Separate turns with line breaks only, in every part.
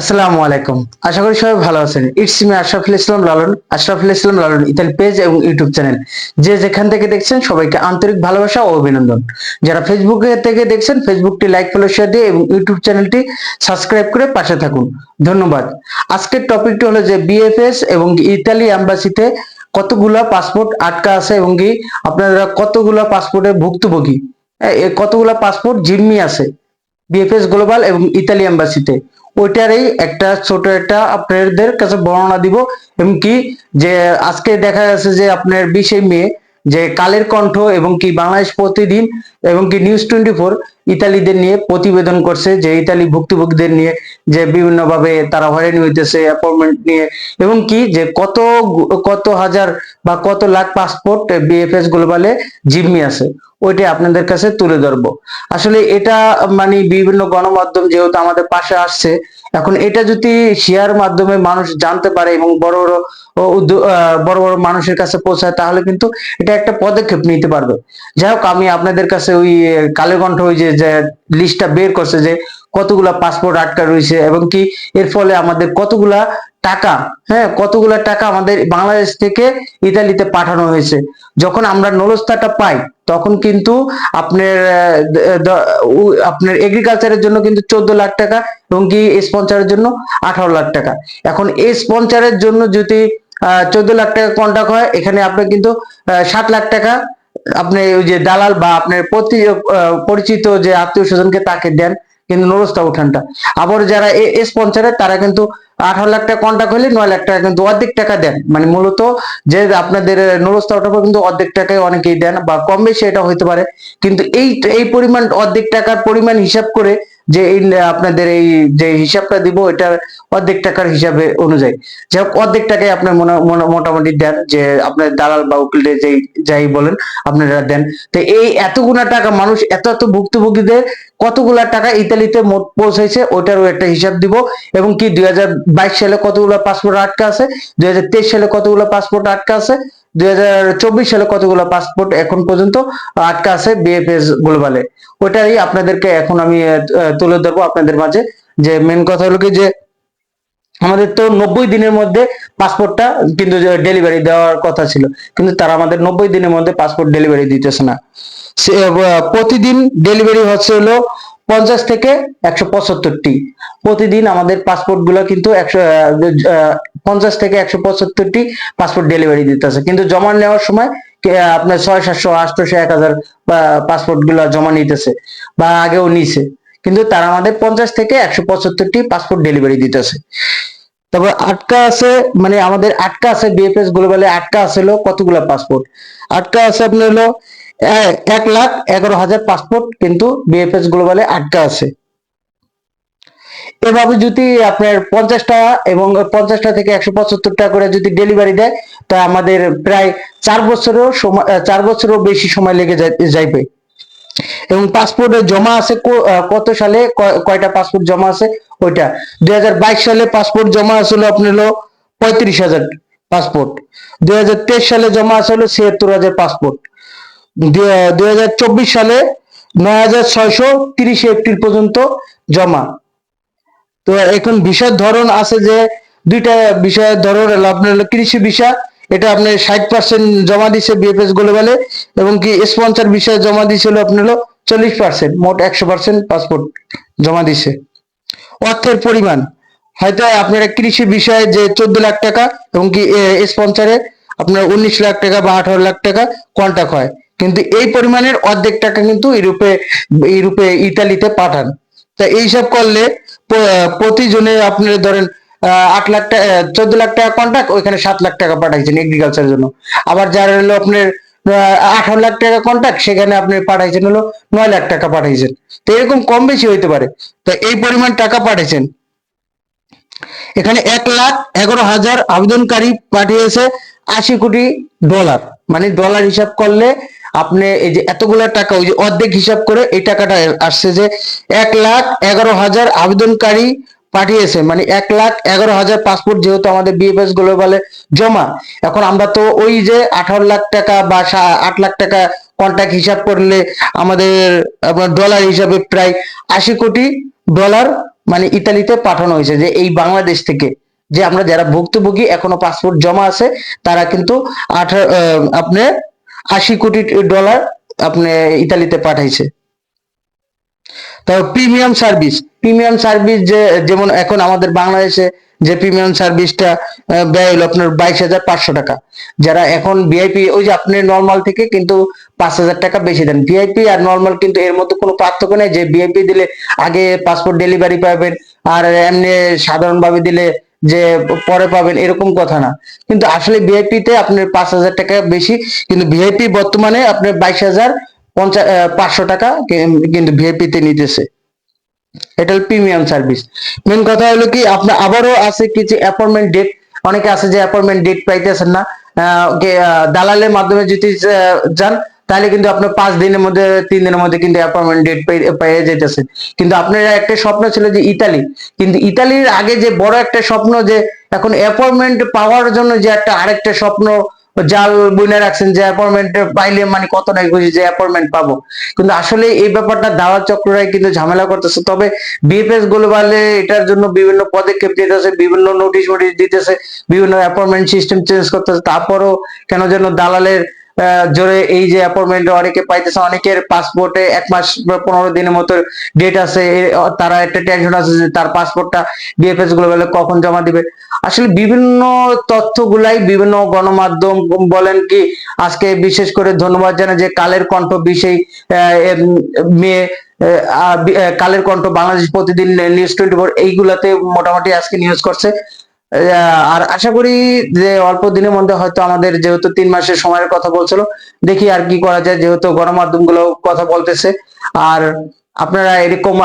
আসসালামু আলাইকুম। আশা করি সবাই ভালো আছেন। It's me Ashraful Islam Lalon, Ashraful Islam Lalon Italy page এবং ইউটিউব চ্যানেল যে যেখান থেকে দেখছেন সবাইকে আন্তরিক ভালোবাসা ও অভিনন্দন। যারা ফেসবুকে থেকে দেখছেন ফেসবুকটি লাইক ফলো শেয়ার দিয়ে এবং ইউটিউব চ্যানেলটি সাবস্ক্রাইব করে পাশে থাকুন। ধন্যবাদ। আজকের টপিকটি হলো যে বিএফএস এবং ইতালি অ্যাম্বাসিতে কতগুলা পাসপোর্ট আটকা আছে এবং কি আপনারা কতগুলা পাসপোর্টের ভুক্তভোগী? কতগুলা পাসপোর্ট জিম্মি আছে? বিএফএস গ্লোবাল এবং ইতালি এম্বাসিতে ওইটারই একটা ছোট একটা আপনাদের কাছে বর্ণনা দিব। এবং কি যে আজকে দেখা যাচ্ছে যে আপনার বিশে মে যে কালের কণ্ঠ এবং কি বাংলাদেশ প্রতিদিন এবং কি নিউজ টোয়েন্টি ফোর ইতালিদের নিয়ে প্রতিবেদন করছে যে ইতালি ভুক্তভোগীদের নিয়ে যে বিভিন্ন ভাবে তারা হয়রানি হইতেছে অ্যাপয়েন্টমেন্ট নিয়ে এবং কি যে কত কত হাজার বা কত লাখ পাসপোর্ট বিএফএস গ্লোবালে জিম্মি আছে ওইটা আপনাদের কাছে তুলে ধরবো। আসলে এটা মানে বিভিন্ন গণমাধ্যম যেহেতু আমাদের পাশে আসছে এখন এটা যদি শেয়ার মাধ্যমে মানুষ জানতে পারে এবং বড় বড় বড় বড় মানুষের কাছে পৌঁছায় তাহলে কিন্তু এটা একটা পদক্ষেপ নিতে পারবে। যাই হোক আমি আপনাদের কাছে ওই আহ, কালের কণ্ঠ ওই যে লিস্টটা বের করছে যে কতগুলা পাসপোর্ট আটকা রয়েছে এবং কি এর ফলে আমাদের কতগুলা টাকা হ্যাঁ কতগুলা টাকা আমাদের বাংলাদেশ থেকে ইতালিতে পাঠানো হয়েছে। যখন আমরা নলস্তাটা পাই, তখন কিন্তু আপনার আপনার এগ্রিকালচারের জন্য কিন্তু চোদ্দ লাখ টাকা এবং কি স্পন্সরের জন্য আঠারো লাখ টাকা। এখন এই স্পন্সরের জন্য যদি চোদ্দ লাখ টাকা কন্ট্যাক্ট হয়, এখানে আপনি কিন্তু সাত লাখ টাকা আপনি ওই যে দালাল বা আপনার পরিচিত যে আত্মীয় স্বজনকে তাকে দেন, কিন্তু নরস্তা উঠানটা। আবার যারা স্পন্সরের তারা কিন্তু আঠারো লাখ টাকা কন্ট্যাক্ট হলে নয় লাখ টাকা কিন্তু অর্ধেক টাকা দেন। মানে মূলত যে আপনাদের নরস্তা ওঠার পর কিন্তু অর্ধেক টাকায় অনেকেই দেন, বা কম বেশি এটা হইতে পারে। কিন্তু এই এই পরিমাণ অর্ধেক টাকার পরিমাণ হিসাব করে যে এই, আপনাদের এই যে হিসাবটা দিব এটার অর্ধেক টাকার হিসাবে অনুযায়ী। যাই হোক, অর্ধেক টাকায় আপনার মোটামুটি দেন, যে আপনার দালাল বা উকিল যেই, যাই বলেন, আপনারা দেন। তো এই এতগুলা টাকা মানুষ, এত এত ভুক্তভোগীদের কতগুলা টাকা ইতালিতে মোট পৌঁছাইছে ওটারও একটা হিসাব দিব। এবং কি, দুই হাজার বাইশ সালে কতগুলো পাসপোর্ট আটকা আছে, দুই হাজার তেইশ সালে কতগুলো পাসপোর্ট আটকা আছে দু হাজার চব্বিশ সালে কতগুলো পাসপোর্ট এখন পর্যন্ত আটকা আছে বিএফএস গ্লোবালে ওটাই আপনাদেরকে এখন আমি তুলে ধরবো আপনাদের মাঝে। যে মেন কথা হলো কি যে, আমাদের তো নব্বই দিনের মধ্যে পাসপোর্টটা কিন্তু ডেলিভারি দেওয়ার কথা ছিল। কিন্তু তারা আমাদের নব্বই দিনের মধ্যে পাসপোর্ট ডেলিভারি দিতেছে না। প্রতিদিন ডেলিভারি হচ্ছে হলো পঞ্চাশ থেকে একশো পঁচাত্তরটি। প্রতিদিন আমাদের পাসপোর্টগুলো কিন্তু একশো পঞ্চাশ থেকে একশো পঁচাত্তরটি পাসপোর্ট ডেলিভারি দিতেছে। কিন্তু জমা নেওয়ার সময় আপনার ছয়, সাতশো আটশো এক হাজার পাসপোর্টগুলো জমা নিতেছে বা আগেও নিছে। কিন্তু তারা আমাদের পঞ্চাশ থেকে একশো পঁচাত্তরটি পাসপোর্ট ডেলিভারি দিতেছে। তারপর আটকা আছে মানে আমাদের আটকা আছে, বিএফএস গ্লোবালে আটকা আছে হলো কতগুলা পাসপোর্ট? আটকা আছে আপনার হলো এক লাখ এগারো হাজার পাসপোর্ট কিন্তু বিএফএস গ্লোবালে আটকা আছে। এভাবে যদি আপনার পঞ্চাশটা এবং পঞ্চাশটা থেকে একশো পঁচাত্তর টাকা করে যদি ডেলিভারি দেয়, তা আমাদের প্রায় চার বছরেও সময় চার বছরেও বেশি সময় লেগে যাই- যাইবে। এবং পাসপোর্টে জমা আছে কত সালে? কয়- কয়টা পাসপোর্ট জমা আছে? ওইটা। দুই হাজার বাইশ সালে পাসপোর্ট জমা আসলে আপনার হলো পঁয়ত্রিশ হাজার পাসপোর্ট। দুই হাজার তেইশ সালে জমা আছে হলো ছিয়াত্তর হাজার পাসপোর্ট। দু হাজার চব্বিশ সালে নয় হাজার ছয়শো তিরিশে এপ্রিল পর্যন্ত জমা। তো এখন বিষয়ের ধরন আছে যে দুইটা বিষয়ের ধরন আপনার কৃষি বিষয়, এটা আপনার ষাট পার্সেন্ট জমা দিছে বিএফএস গ্লোবালে এবং কি স্পন্সর বিষয়ে জমা দিয়েছিল আপনার চল্লিশ পার্সেন্ট মোট একশো পার্সেন্ট পাসপোর্ট জমা দিছে। অর্থের পরিমাণ, হয়তো আপনার কৃষি বিষয়ে যে চোদ্দ লাখ টাকা এবং কি স্পন্সরে আপনার উনিশ লাখ টাকা বা আঠারো লাখ টাকা কন্ট্যাক্ট হয়। কিন্তু এই পরিমাণের অর্ধেক টাকা কিন্তু ইউরোপে ইউরোপে ইতালিতে পাঠান। তা এইসব করলে প্রতিজনে আপনার ধরেন আট লাখ টাকা, চোদ্দ লাখ টাকা কন্ট্রাক্ট ওইখানে সাত লাখ টাকা পাঠাইছেন এগ্রিকালচারের জন্য। আবার যার হলো আপনার আঠারো লাখ টাকা কন্ট্রাক্ট সেখানে আপনি পাঠাইছেন হলো নয় লাখ টাকা পাঠাইছেন। তো এরকম কম বেশি হইতে পারে। তো এই পরিমাণ টাকা পাঠাইছেন। এখানে এক লাখ এগারো হাজার আবেদনকারী পাঠিয়েছে আশি কোটি ডলার মানে ডলার হিসাব করলে আপনি এই যে এতগুলা টাকা, ওই যে অর্ধেক হিসাব করে এই টাকাটা আসছে যে এক লাখ এগারো হাজার আবেদনকারী পাঠিয়েছে। মানে এক লাখ এগারো হাজার পাসপোর্ট যেহেতু আমাদের বিএফএস গ্লোবালে জমা, এখন আমরা তো ওই যে আঠারো লাখ টাকা বা আট লাখ টাকা কন্ট্যাক্ট হিসাব করলে আমাদের ডলার হিসাবে প্রায় আশি কোটি ডলার মানে ইতালিতে পাঠানো হয়েছে যে এই বাংলাদেশ থেকে। যে আমরা যারা ভুক্তভোগী, এখনও পাসপোর্ট জমা আছে, তারা কিন্তু আঠারো আপনি আশি কোটি ডলার আপনি ইতালিতে পাঠাইছে। তারপর প্রিমিয়াম সার্ভিস প্রিমিয়াম সার্ভিস যে, যেমন এখন আমাদের বাংলাদেশে যে প্রিমিয়াম সার্ভিসটা ব্যয় হলো আপনার বাইশ হাজার পাঁচশো টাকা। যারা এখন ভিআইপি ওই যে আপনি নর্মাল থেকে কিন্তু পাঁচ হাজার টাকা বেশি দেন। ভিআইপি আর নর্মাল কিন্তু এর মধ্যে কোনো পার্থক্য নেই যে ভিআইপি দিলে আগে পাসপোর্ট ডেলিভারি পাবেন, আর এমনি সাধারণভাবে দিলে যে পরে পাবেন এরকম কথা না। কিন্তু আসলে ভিআইপি তে আপনার পাঁচ হাজার টাকা বেশি, কিন্তু ভিআইপি বর্তমানে আপনার বাইশ হাজার পঞ্চাশ পাঁচশো টাকা কিন্তু ভিআইপি তে নিতেছে। এটা হলো প্রিমিয়াম সার্ভিস মেন কথা হলো কি আপনার আবারও আছে কিছু অ্যাপয়েন্টমেন্ট ডেট অনেকে আছে যে অ্যাপয়েন্টমেন্ট ডেট পাইতেছেন না। দালালের মাধ্যমে যদি যান তাহলে কিন্তু আপনার পাঁচ দিনের মধ্যে, তিন দিনের মধ্যে কিন্তু অ্যাপয়েন্টমেন্ট ডেট পেয়ে যেতেছে। কিন্তু আপনার একটা স্বপ্ন ছিল যে ইতালি। কিন্তু ইতালির আগে যে বড় একটা স্বপ্ন যে এখন অ্যাপয়েন্টমেন্ট পাওয়ার জন্য যে একটা আরেকটা স্বপ্ন জাল বুনে রাখছেন যে অ্যাপয়েন্টমেন্ট পাইলে মানে কত নাই খুশি যে অ্যাপয়েন্টমেন্ট পাবো। কিন্তু আসলে এই ব্যাপারটা দাওয়াত চক্ররাই কিন্তু ঝামেলা করতেছে। তবে বিএফএস গ্লোবালে এটার জন্য বিভিন্ন পদক্ষেপ দিতেছে বিভিন্ন নোটিশ নোটিশ দিতেছে, বিভিন্ন অ্যাপয়েন্টমেন্ট সিস্টেম চেঞ্জ করতেছে। তারপরও কেন যেন দালালের জোরে এই যে অ্যাপয়েন্টমেন্ট অনেকে পাইতেছে, অনেকের পাসপোর্টে এক মাস পনেরো দিনের মতো ডেট আছে তারা একটা টেনশন আছে যে তার পাসপোর্টটা বিএফএস গ্লোবালে কখন জমা দিবে। আসলে বিভিন্ন তথ্যগুলাই বিভিন্ন গণমাধ্যম বলেন কি, আজকে বিশেষ করে ধন্যবাদ জানাই যে কালের কণ্ঠ বিশেষ মেয়ে কালের কণ্ঠ বাংলাদেশ প্রতিদিন নিউজ টোয়েন্টি ফোর এইগুলাতে মোটামুটি আজকে নিউজ করছে। আর আশা করি যে অল্প দিনের মধ্যে হয়তো আমাদের যেহেতু তিন মাসের সময়ের কথা বলছিল, দেখি আর কি করা যায়, যেহেতু গণমাধ্যমগুলো কথা বলতেছে। আর আপনারা এরকম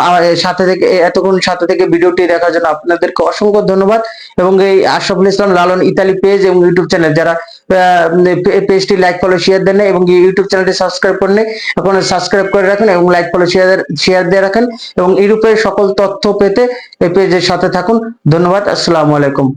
সাথে থেকে, এতক্ষণ সাথে থেকে ভিডিওটি দেখার জন্য আপনাদেরকে অসংখ্য ধন্যবাদ। এবং এই আশরাফুল ইসলাম লালন ইতালি পেজ এবং ইউটিউব চ্যানেল, যারা পেজটি লাইক ফলো শেয়ার দেন এবং ইউটিউব চ্যানেলটি সাবস্ক্রাইব করে নেই, এখন সাবস্ক্রাইব করে রাখেন এবং লাইক ফলো শেয়ার শেয়ার দিয়ে রাখেন। এবং ইউরোপের সকল তথ্য পেতে এই পেজের সাথে থাকুন। ধন্যবাদ, আসসালামু আলাইকুম।